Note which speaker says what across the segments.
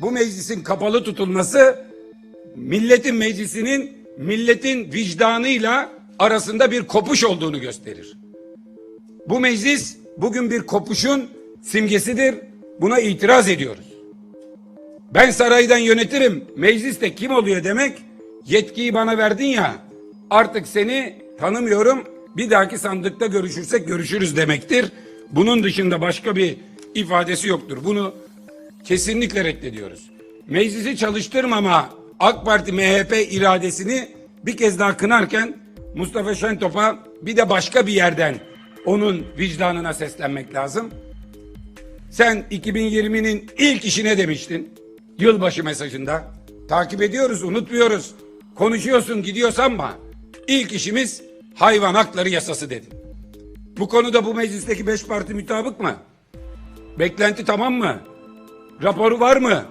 Speaker 1: bu meclisin kapalı tutulması milletin meclisinin milletin vicdanıyla arasında bir kopuş olduğunu gösterir. Bu meclis bugün bir kopuşun simgesidir. Buna itiraz ediyoruz. Ben saraydan yönetirim, meclis de kim oluyor demek, yetkiyi bana verdin ya, artık seni tanımıyorum, bir dahaki sandıkta görüşürsek görüşürüz demektir. Bunun dışında başka bir ifadesi yoktur. Bunu kesinlikle reddediyoruz. Meclisi çalıştırmama AK Parti MHP iradesini bir kez daha kınarken Mustafa Şentop'a bir de başka bir yerden onun vicdanına seslenmek lazım. Sen 2020'nin ilk işine demiştin. Yılbaşı mesajında. Takip ediyoruz, unutmuyoruz. Konuşuyorsun, gidiyorsan ama ilk işimiz hayvan hakları yasası dedin. Bu konuda bu meclisteki beş parti mutabık mı? Beklenti tamam mı? Raporu var mı?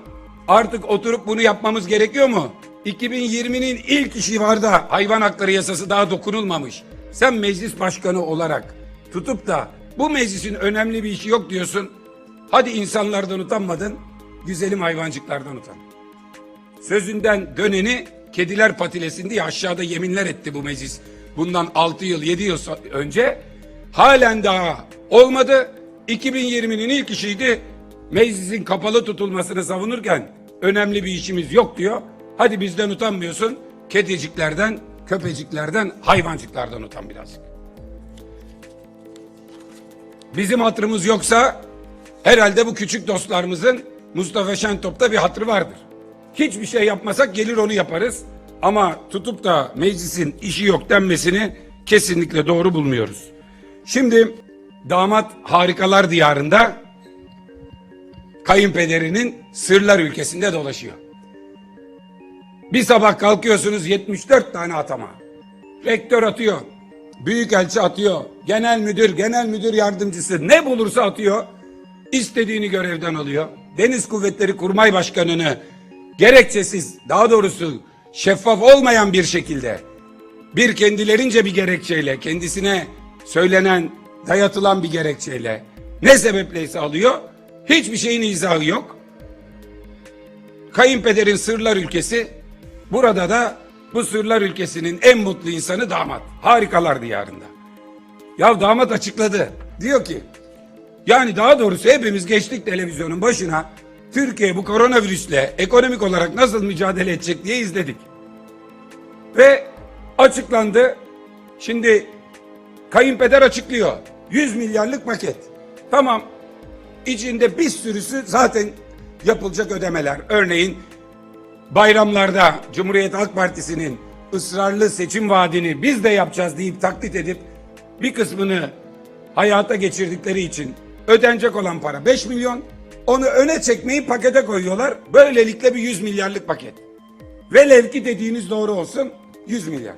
Speaker 1: Artık oturup bunu yapmamız gerekiyor mu? 2020'nin ilk işi var da hayvan hakları yasası daha dokunulmamış. Sen meclis başkanı olarak tutup da bu meclisin önemli bir işi yok diyorsun. Hadi insanlardan utanmadın, güzelim hayvancıklardan utan. Sözünden döneni kediler patilesin diye aşağıda yeminler etti bu meclis. Bundan 6 yıl 7 yıl önce halen daha olmadı. 2020'nin ilk işiydi. Meclisin kapalı tutulmasını savunurken önemli bir işimiz yok diyor. Hadi bizden utanmıyorsun. Kediciklerden, köpeciklerden, hayvancıklardan utan birazcık. Bizim hatırımız yoksa herhalde bu küçük dostlarımızın Mustafa Şentop'ta bir hatırı vardır. Hiçbir şey yapmasak gelir onu yaparız. Ama tutup da meclisin işi yok denmesini kesinlikle doğru bulmuyoruz. Şimdi damat harikalar diyarında kayınpederinin sırlar ülkesinde dolaşıyor. Bir sabah kalkıyorsunuz 74 tane atama. Rektör atıyor. Büyükelçi atıyor. Genel müdür, genel müdür yardımcısı ne bulursa atıyor. İstediğini görevden alıyor. Deniz Kuvvetleri Kurmay Başkanı'nı gerekçesiz, daha doğrusu şeffaf olmayan bir şekilde bir kendilerince bir gerekçeyle, kendisine söylenen, dayatılan bir gerekçeyle ne sebepleyse alıyor. Hiçbir şeyin izahı yok. Kayınpederin sırlar ülkesi. Burada da bu sırlar ülkesinin en mutlu insanı damat. Harikalar diyarında. Ya damat açıkladı. Diyor ki yani daha doğrusu hepimiz geçtik televizyonun başına. Türkiye bu koronavirüsle ekonomik olarak nasıl mücadele edecek diye izledik. Ve açıklandı. Şimdi kayınpeder açıklıyor. 100 milyarlık paket. Tamam. İçinde bir sürüsü zaten yapılacak ödemeler. Örneğin bayramlarda Cumhuriyet Halk Partisi'nin ısrarlı seçim vaadini biz de yapacağız deyip taklit edip bir kısmını hayata geçirdikleri için ödenecek olan para 5 milyon. Onu öne çekmeyi pakete koyuyorlar. Böylelikle bir 100 milyarlık paket. Velev ki dediğiniz doğru olsun 100 milyar.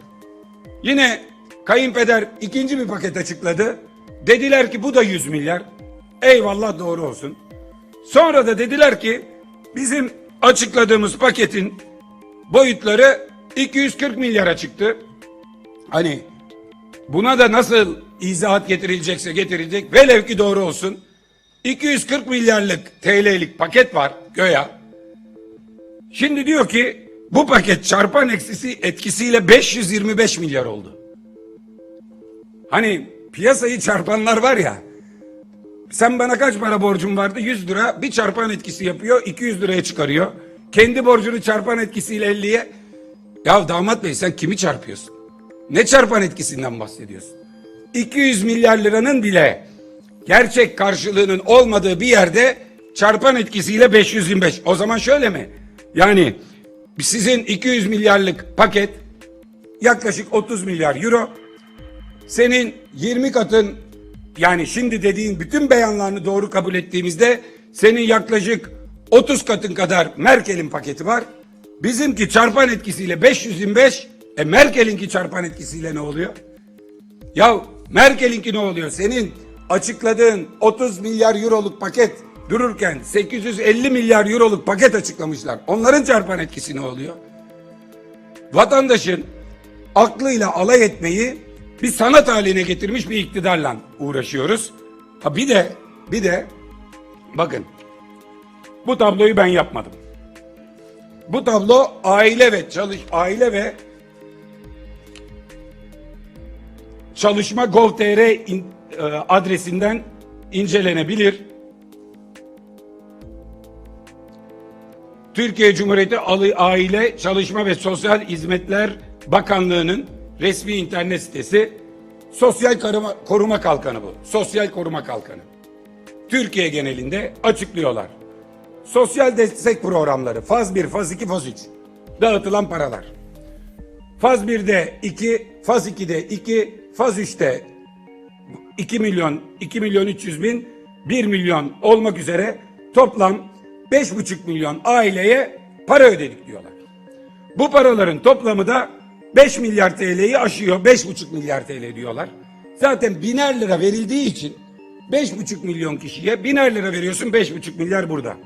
Speaker 1: Yine kayınpeder ikinci bir paket açıkladı. Dediler ki bu da 100 milyar. Eyvallah doğru olsun. Sonra da dediler ki bizim açıkladığımız paketin boyutları 240 milyara çıktı. Hani buna da nasıl izahat getirilecekse getirilecek velev ki doğru olsun. 240 milyarlık TL'lik paket var göya. Şimdi diyor ki bu paket çarpan eksisi etkisiyle 525 milyar oldu. Hani piyasayı çarpanlar var ya. Sen bana kaç para borcun vardı? 100 lira bir çarpan etkisi yapıyor 200 liraya çıkarıyor. Kendi borcunu çarpan etkisiyle 50'ye. Ya damat bey sen kimi çarpıyorsun? Ne çarpan etkisinden bahsediyorsun? 200 milyar liranın bile gerçek karşılığının olmadığı bir yerde çarpan etkisiyle 525. O zaman şöyle mi? Yani sizin 200 milyarlık paket yaklaşık 30 milyar euro. Senin 20 katın yani şimdi dediğin bütün beyanlarını doğru kabul ettiğimizde senin yaklaşık 30 katın kadar Merkel'in paketi var. Bizimki çarpan etkisiyle 525. E Merkel'inki çarpan etkisiyle ne oluyor? Ya Merkel'inki ne oluyor? Senin açıkladığın 30 milyar euroluk paket dururken 850 milyar euroluk paket açıklamışlar. Onların çarpan etkisi ne oluyor? Vatandaşın aklıyla alay etmeyi bir sanat haline getirmiş bir iktidarla uğraşıyoruz. Ha bir de bir de bakın bu tabloyu ben yapmadım. Bu tablo aile ve çalış aile ve çalışma gov.tr in- e, adresinden incelenebilir. Türkiye Cumhuriyeti Aile, Çalışma ve Sosyal Hizmetler Bakanlığı'nın resmi internet sitesi Sosyal Koruma, Koruma Kalkanı bu. Sosyal Koruma Kalkanı. Türkiye genelinde açıklıyorlar. Sosyal destek programları faz 1, faz 2, faz 3. Dağıtılan paralar. Faz 1'de 2, faz 2'de 2, faz 3'te 2 milyon, 2 milyon 300 bin, 1 milyon olmak üzere toplam 5,5 milyon aileye para ödedik diyorlar. Bu paraların toplamı da 5 milyar TL'yi aşıyor. 5,5 milyar TL diyorlar. Zaten biner lira verildiği için 5,5 milyon kişiye biner lira veriyorsun 5,5 milyar burada.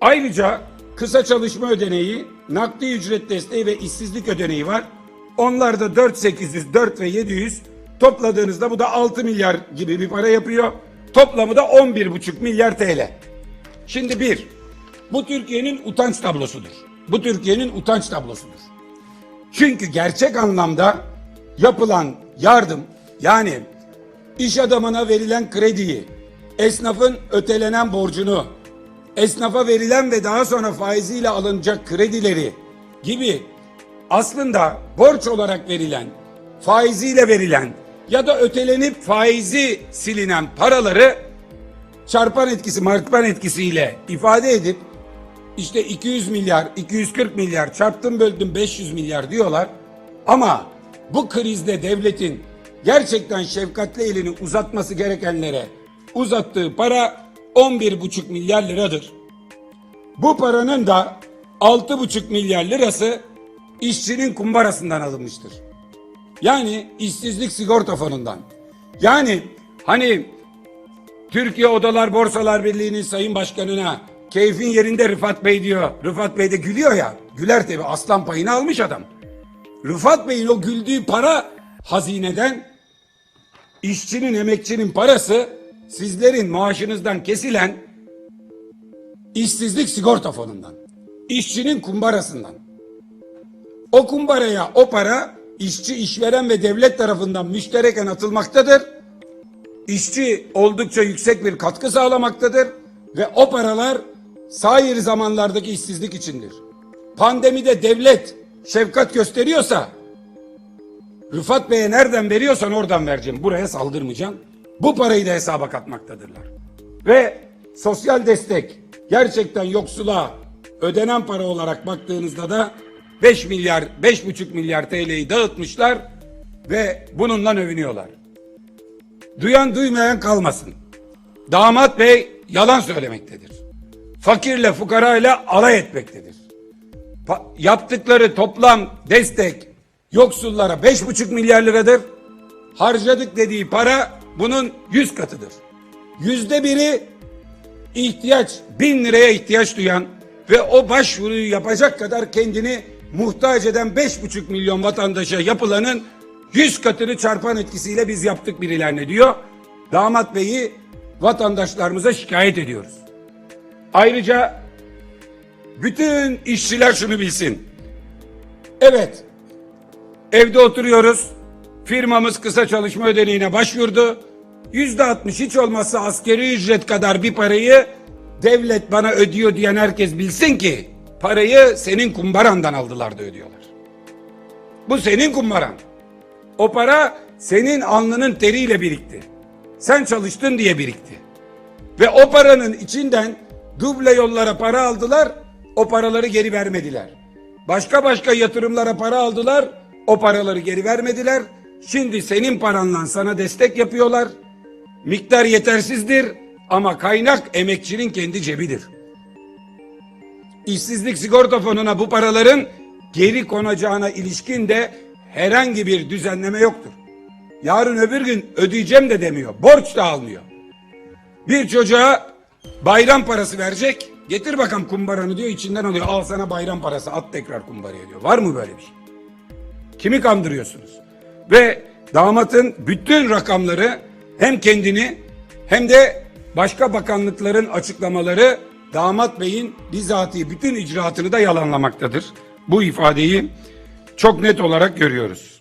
Speaker 1: Ayrıca kısa çalışma ödeneği, nakdi ücret desteği ve işsizlik ödeneği var. Onlar da 4800, 4 ve 700 topladığınızda bu da 6 milyar gibi bir para yapıyor. Toplamı da 11,5 milyar TL. Şimdi bir, bu Türkiye'nin utanç tablosudur. Bu Türkiye'nin utanç tablosudur. Çünkü gerçek anlamda yapılan yardım yani iş adamına verilen krediyi, esnafın ötelenen borcunu, esnafa verilen ve daha sonra faiziyle alınacak kredileri gibi aslında borç olarak verilen, faiziyle verilen ya da ötelenip faizi silinen paraları çarpan etkisi, martpan etkisiyle ifade edip işte 200 milyar, 240 milyar çarptım böldüm 500 milyar diyorlar. Ama bu krizde devletin gerçekten şefkatli elini uzatması gerekenlere uzattığı para 11,5 milyar liradır. Bu paranın da 6,5 milyar lirası işçinin kumbarasından alınmıştır. Yani işsizlik sigorta fonundan. Yani hani Türkiye Odalar Borsalar Birliği'nin sayın başkanına keyfin yerinde Rıfat Bey diyor. Rıfat Bey de gülüyor ya. Güler tabi aslan payını almış adam. Rıfat Bey'in o güldüğü para hazineden işçinin emekçinin parası sizlerin maaşınızdan kesilen işsizlik sigorta fonundan. İşçinin kumbarasından. O kumbaraya o para işçi, işveren ve devlet tarafından müştereken atılmaktadır. İşçi oldukça yüksek bir katkı sağlamaktadır ve o paralar sair zamanlardaki işsizlik içindir. Pandemide devlet şefkat gösteriyorsa Rıfat Bey'e nereden veriyorsan oradan vereceğim. Buraya saldırmayacağım. Bu parayı da hesaba katmaktadırlar. Ve sosyal destek gerçekten yoksula ödenen para olarak baktığınızda da 5 milyar, 5,5 milyar TL'yi dağıtmışlar ve bununla övünüyorlar. Duyan duymayan kalmasın. Damat bey yalan söylemektedir. Fakirle fukarayla alay etmektedir. Pa- yaptıkları toplam destek yoksullara beş buçuk milyar liradır. Harcadık dediği para bunun yüz katıdır. Yüzde biri ihtiyaç bin liraya ihtiyaç duyan ve o başvuruyu yapacak kadar kendini muhtaç eden beş buçuk milyon vatandaşa yapılanın yüz katını çarpan etkisiyle biz yaptık birilerine diyor. Damat beyi vatandaşlarımıza şikayet ediyoruz. Ayrıca bütün işçiler şunu bilsin. Evet, evde oturuyoruz. Firmamız kısa çalışma ödeneğine başvurdu. Yüzde altmış hiç olmazsa askeri ücret kadar bir parayı devlet bana ödüyor diyen herkes bilsin ki parayı senin kumbarandan aldılar da ödüyorlar. Bu senin kumbaran. O para senin alnının teriyle birikti. Sen çalıştın diye birikti. Ve o paranın içinden duble yollara para aldılar, o paraları geri vermediler. Başka başka yatırımlara para aldılar, o paraları geri vermediler. Şimdi senin paranla sana destek yapıyorlar. Miktar yetersizdir ama kaynak emekçinin kendi cebidir. İşsizlik sigorta fonuna bu paraların geri konacağına ilişkin de herhangi bir düzenleme yoktur. Yarın öbür gün ödeyeceğim de demiyor. Borç da almıyor. Bir çocuğa bayram parası verecek. Getir bakalım kumbaranı diyor içinden alıyor. Al sana bayram parası at tekrar kumbaraya diyor. Var mı böyle bir şey? Kimi kandırıyorsunuz? Ve damatın bütün rakamları hem kendini hem de başka bakanlıkların açıklamaları damat beyin bizatihi bütün icraatını da yalanlamaktadır. Bu ifadeyi çok net olarak görüyoruz.